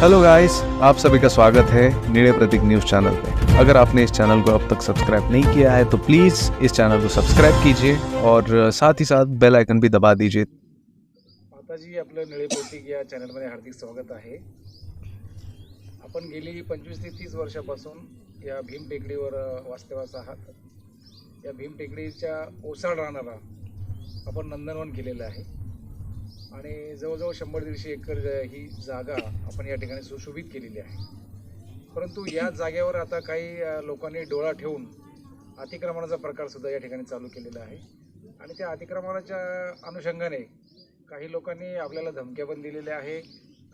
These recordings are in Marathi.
हेलो गाइस आप सभी का स्वागत है नीले प्रतीक न्यूज़ चैनल पे। अगर आपने इस चैनल को अब तक सब्सक्राइब नहीं किया है तो प्लीज़ इस चैनल को सब्सक्राइब कीजिए और साथ ही साथ बेल आइकन भी दबा दीजिए। माताजी, आपलं निळे प्रतीक या चैनल चॅनलमध्ये हार्दिक स्वागत आहे. आपण गेली पंचवीस ते तीस वर्षापासून या भीम टेकडीवर वास्तव्यास आहात. या भीम टेकडीच्या ओसाड राहणारा आपण नंदनवन केलेलं आहे. आणि जवळजवळ शंभर दीडशे एकर ही जागा आपण या ठिकाणी सुशोभित केलेली आहे. परंतु या जागेवर आता काही लोकांनी डोळा ठेवून अतिक्रमणाचा प्रकारसुद्धा या ठिकाणी चालू केलेला आहे. आणि त्या अतिक्रमणाच्या अनुषंगाने काही लोकांनी आपल्याला धमक्या पण दिलेल्या आहे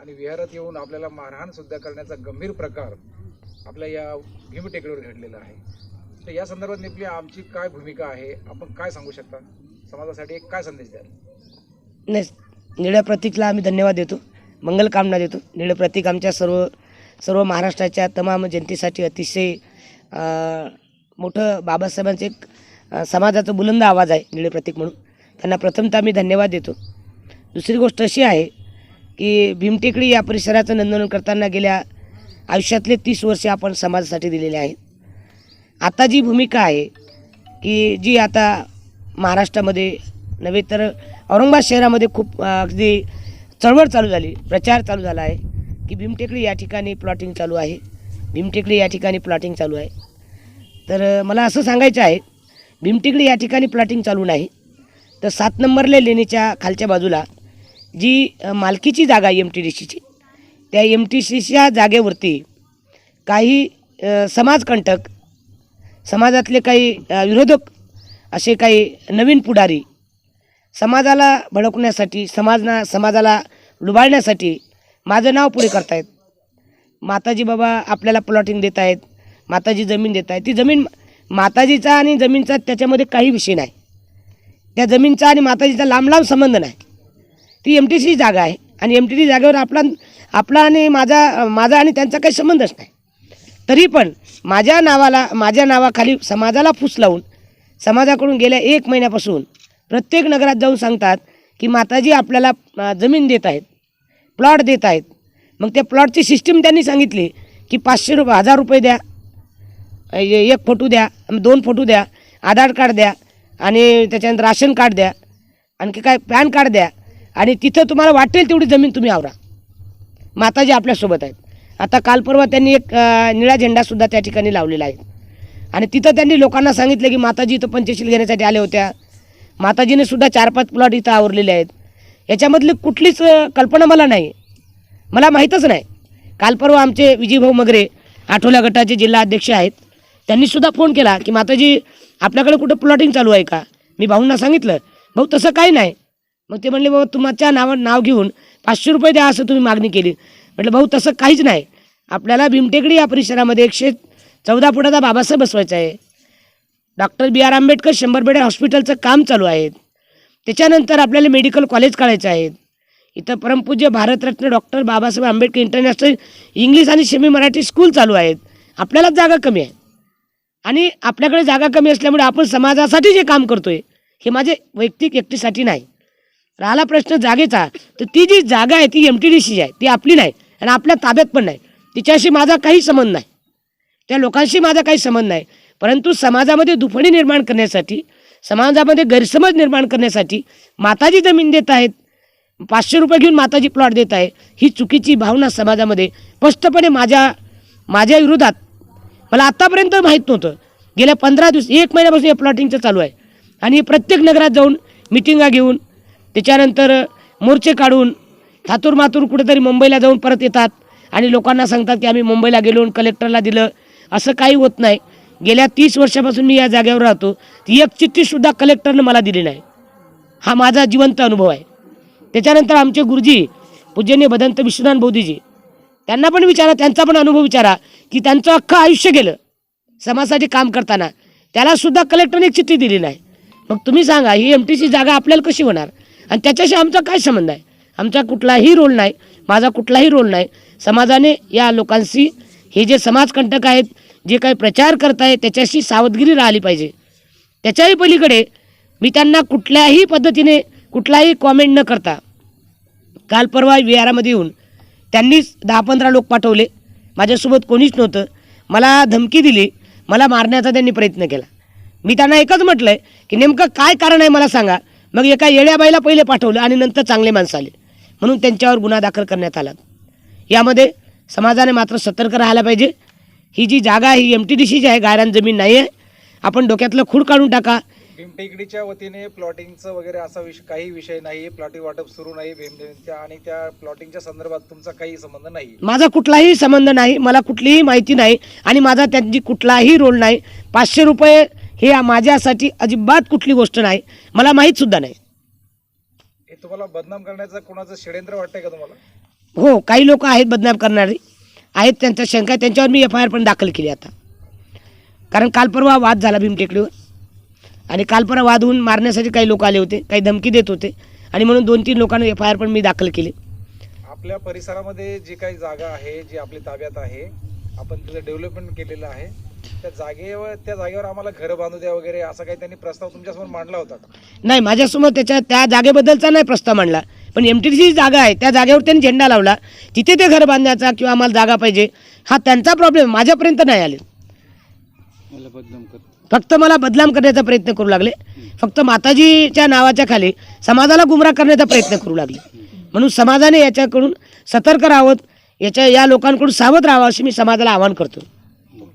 आणि विहारात येऊन आपल्याला मारहाणसुद्धा करण्याचा गंभीर प्रकार आपल्या या भीमटेकडीवर घडलेला आहे. तर या संदर्भात नेमकी आमची काय भूमिका आहे? आपण काय सांगू शकता? समाजासाठी एक काय संदेश द्याल? नाही निळ्या प्रतीकला आम्ही धन्यवाद देतो. मंगलकामना देतो. निळं प्रतीक आमच्या सर्व सर्व महाराष्ट्राच्या तमाम जनतेसाठी अतिशय मोठं बाबासाहेबांचं एक समाजाचा बुलंद आवाज आहे निळे प्रतीक म्हणून. त्यांना प्रथमतः मी धन्यवाद देतो. दुसरी गोष्ट अशी आहे की भीमटेकडी या परिसराचं नंदन करताना गेल्या आयुष्यातले तीस वर्षे आपण समाजासाठी दिलेले आहेत. आता जी भूमिका आहे की जी आता महाराष्ट्रामध्ये नव्हे तर औरंगाबाद शहरामध्ये खूप अगदी चळवळ चालू झाली प्रचार चालू झाला आहे की भीमटेकडी या ठिकाणी प्लॉटिंग चालू आहे. भीमटेकडी या ठिकाणी प्लॉटिंग चालू आहे. तर मला असं सांगायचं आहे भीमटेकडी या ठिकाणी प्लॉटिंग चालू नाही. तर सात नंबरले लेणीच्या खालच्या बाजूला जी मालकीची जागा आहे एम टी डी सीची त्या एम टी सीच्या जागेवरती काही समाजकंटक समाजातले काही विरोधक असे काही नवीन पुढारी समाजाला भडकवण्यासाठी समाजना समाजाला लुबाळण्यासाठी माझं नाव पुढे करतायत. माताजी बाबा आपल्याला प्लॉटिंग देत आहेत माताजी जमीन देत आहेत ती जमीन माताजीचा आणि जमीनचा त्याच्यामध्ये काही विषय नाही. त्या जमीनचा आणि माताजीचा लांब लांब संबंध नाही. ती एम टी सी जागा आहे आणि एम टी सी जागेवर आपला आपला आणि माझा माझा आणि त्यांचा काही संबंधच नाही. तरी पण माझ्या नावाला माझ्या नावाखाली समाजाला फूस लावून समाजाकडून गेल्या एक महिन्यापासून प्रत्येक नगरात जाऊन सांगतात की माताजी आपल्याला जमीन देत आहेत प्लॉट देत आहेत. मग त्या प्लॉटची सिस्टीम त्यांनी सांगितली की पाचशे रुपये हजार रुपये द्या एक फोटो द्या दोन फोटो द्या आधार कार्ड द्या आणि त्याच्यानंतर राशन कार्ड द्या आणखी काय पॅन कार्ड द्या आणि तिथं तुम्हाला वाटेल तेवढी जमीन तुम्ही आवरा. माताजी आपल्यासोबत आहेत. आता काल परवा त्यांनी एक निळा झेंडासुद्धा त्या ठिकाणी लावलेला आहे. आणि तिथं त्यांनी लोकांना सांगितलं की माताजी इथं पंचशील घेण्यासाठी आल्या होत्या. माताजीने सुद्धा चार पाच प्लॉट इथं आवरलेले आहेत. याच्यामधली कुठलीच कल्पना मला नाही. मला माहीतच नाही. काल परवा आमचे विजयभाऊ मगरे आठवल्या गटाचे जिल्हा अध्यक्ष आहेत. त्यांनीसुद्धा फोन केला की माताजी आपल्याकडे कुठं प्लॉटिंग चालू आहे का? मी भाऊंना सांगितलं भाऊ तसं काही नाही. मग ते म्हणले बाबा तुमच्या नाव नाव घेऊन पाचशे रुपये द्या असं तुम्ही मागणी केली. म्हटलं भाऊ तसं काहीच नाही. आपल्याला भीमटेकडी या परिसरामध्ये एकशे चौदा फुटाचा बाबासाहेब बसवायचा आहे. डॉक्टर बी आर आंबेडकर शंभर बेड हॉस्पिटलचं काम चालू आहे त्याच्यानंतर आपल्याला मेडिकल कॉलेज काढायचं आहे. इथं परमपूज्य Bharat Ratna doctor Babasaheb Ambedkar international English आणि सेमी मराठी स्कूल चालू आहेत. आपल्यालाच जागा कमी आहे. आणि आपल्याकडे जागा कमी असल्यामुळे आपण समाजासाठी जे काम करतो आहे हे माझे वैयक्तिक एकटीसाठी नाही. राहिला प्रश्न जागेचा तर ती जी जागा आहे ती एम टी डी सी आहे ती आपली नाही आणि आपल्या ताब्यात पण नाही. तिच्याशी माझा काही संबंध नाही. त्या लोकांशी माझा काही संबंध नाही. परंतु समाजामध्ये दुफणी निर्माण करण्यासाठी समाजामध्ये गैरसमज निर्माण करण्यासाठी माताजी जमीन देत आहेत. पाचशे रुपये घेऊन माताजी प्लॉट देत आहे. ही चुकीची भावना समाजामध्ये स्पष्टपणे माझ्या माझ्या विरोधात मला आत्तापर्यंत माहीत नव्हतं. गेल्या पंधरा दिवस एक महिन्यापासून हे प्लॉटिंगचं चालू आहे. आणि प्रत्येक नगरात जाऊन मिटिंगा घेऊन त्याच्यानंतर मोर्चे काढून थातूर मातूर कुठेतरी मुंबईला जाऊन परत येतात. आणि लोकांना सांगतात की आम्ही मुंबईला गेलो आणि कलेक्टरला दिलं. असं काही होत नाही. गेल्या तीस वर्षापासून मी या जागेवर राहतो. ती एक चिठ्ठीसुद्धा कलेक्टरनं मला दिली नाही. हा माझा जिवंत अनुभव आहे. त्याच्यानंतर आमचे गुरुजी पूजनीय भदंत विश्वनाथ बोधीजी त्यांना पण विचारा त्यांचा पण अनुभव विचारा की त्यांचं अख्खं आयुष्य गेलं समाजासाठी काम करताना. त्यालासुद्धा कलेक्टरने चिठ्ठी दिली नाही. मग तुम्ही सांगा ही एम टी सी जागा आपल्याला कशी होणार? आणि त्याच्याशी आमचा काय संबंध आहे? आमचा कुठलाही रोल नाही माझा कुठलाही रोल नाही. समाजाने या लोकांशी हे जे समाजकंटक आहेत जे काही प्रचार करत आहे त्याच्याशी सावधगिरी राहिली पाहिजे. त्याच्याही पलीकडे मी त्यांना कुठल्याही पद्धतीने कुठलाही कॉमेंट न करता काल परवा विहारामध्ये येऊन त्यांनीच दहा पंधरा लोक पाठवले. माझ्यासोबत कोणीच नव्हतं. मला धमकी दिली. मला मारण्याचा त्यांनी प्रयत्न केला. मी त्यांना एकच म्हटलं आहे की नेमकं काय कारण आहे मला सांगा. मग एका येळ्याबाईला पहिले पाठवलं आणि नंतर चांगले माणसं आले. म्हणून त्यांच्यावर गुन्हा दाखल करण्यात आला. यामध्ये समाजाने मात्र सतर्क राहायला पाहिजे. ही जी जागा आहे ही एम टी डी सीची आहे गायरान जमीन नाही आहे आपण डोक्यातलं खूड काढून टाका. भीमटेकडीच्या वतीने प्लॉटिंगचं वगैरे असा विषय काही विषय नाही प्लॉटिंग वाटप सुरू नाही भीमटेकडीच्या आणि त्या प्लॉटिंगच्या संदर्भात तुमचा काही संबंध नाही. माझा कुठलाही संबंध नाही मला कुठलीही माहिती नाही आणि माझा त्यांची कुठलाही रोल नाही. पाचशे रुपये हे माझ्यासाठी अजिबात कुठली गोष्ट नाही मला माहीतसुद्धा नाही. हे तुम्हाला बदनाम करण्याचं कोणाचं षडयंत्र वाटतंय का तुम्हाला? हो काही लोक आहेत बदनाम करणारी. आहेत त्यांच्या शंका आहे. त्यांच्यावर मी एफ आय आर पण दाखल केली आता. कारण काल परवा वाद झाला भीमटेकडीवर आणि काल परवा वाद होऊन मारण्यासाठी काही लोक आले होते काही धमकी देत होते. आणि म्हणून दोन तीन लोकांना एफ आय आर पण मी दाखल केली. आपल्या परिसरामध्ये जी काही जागा आहे जी आपली ताब्यात आहे आपण तिचं डेव्हलपमेंट केलेलं आहे. त्या जागेवर त्या जागेवर आम्हाला घरं बांधू द्या वगैरे असा काही त्यांनी प्रस्ताव तुमच्यासमोर मांडला होता का? नाही माझ्यासमोर त्याच्या त्या जागेबद्दलचा नाही प्रस्ताव मांडला. पण एम टी सी जागा आहे त्या जागेवर त्यांनी झेंडा लावला. तिथे ते घर बांधण्याचा किंवा आम्हाला जागा पाहिजे हा त्यांचा प्रॉब्लेम माझ्यापर्यंत नाही आले फक्त मला बदनाम करण्याचा प्रयत्न करू लागले. फक्त माताजीच्या नावाच्या खाली समाजाला गुमराह करण्याचा प्रयत्न करू लागले. म्हणून समाजाने याच्याकडून सतर्क राहावं याच्या या लोकांकडून सावध राहावं अशी मी समाजाला आवाहन करतो.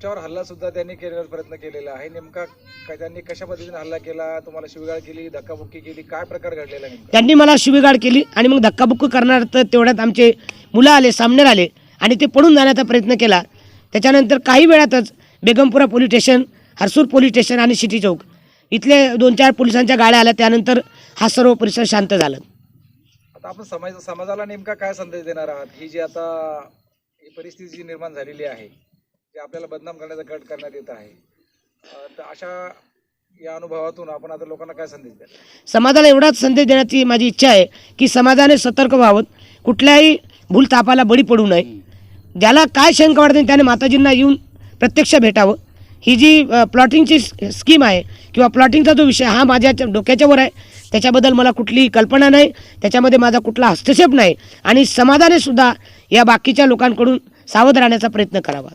तुमच्यावर हल्ला सुद्धा त्यांनी केलेला प्रयत्न केलेला आहे. नेमका काय त्यांनी कशा पद्धतीने हल्ला केला? तुम्हाला शिवगाळ केली धक्काबुक्की केली? काय प्रकार घडलेला नेमका? त्यांनी मला शिवीगाळ केली आणि मग धक्काबुक्की करणार तर तेवढ्यात आमचे मुलं आले सामनेर आले आणि ते पळून जाण्याचा प्रयत्न केला. त्याच्यानंतर काही वेळातच Begumpura police station Harsur police station आणि सिटी चौक इथले दोन चार पोलिसांच्या गाड्या आल्या. त्यानंतर हा सर्व परिसर शांत झाला. आता आपण समाज समाजाला नेमका काय संदेश देणार आहात? ही जी आता ही परिस्थिती जी निर्माण झालेली आहे जे आपल्याला बदनाम करण्याचा कट करण्यात येत आहे. तर अशा या अनुभवातून आपण आता लोकांना काय संदेश द्या समाजाला एवढाच संदेश देण्याची माझी इच्छा आहे की समाजाने सतर्क व्हावं. कुठल्याही भूलतापाला बळी पडू नये. ज्याला काय शंका वाटते त्याने माताजींना येऊन प्रत्यक्ष भेटावं. ही जी प्लॉटिंगची स्कीम आहे किंवा प्लॉटिंगचा जो विषय हा माझ्या डोक्याच्यावर आहे. त्याच्याबद्दल मला कुठलीही कल्पना नाही. त्याच्यामध्ये माझा कुठला हस्तक्षेप नाही. आणि समाजाने सुद्धा या बाकीच्या लोकांकडून सावध राहण्याचा प्रयत्न करावा.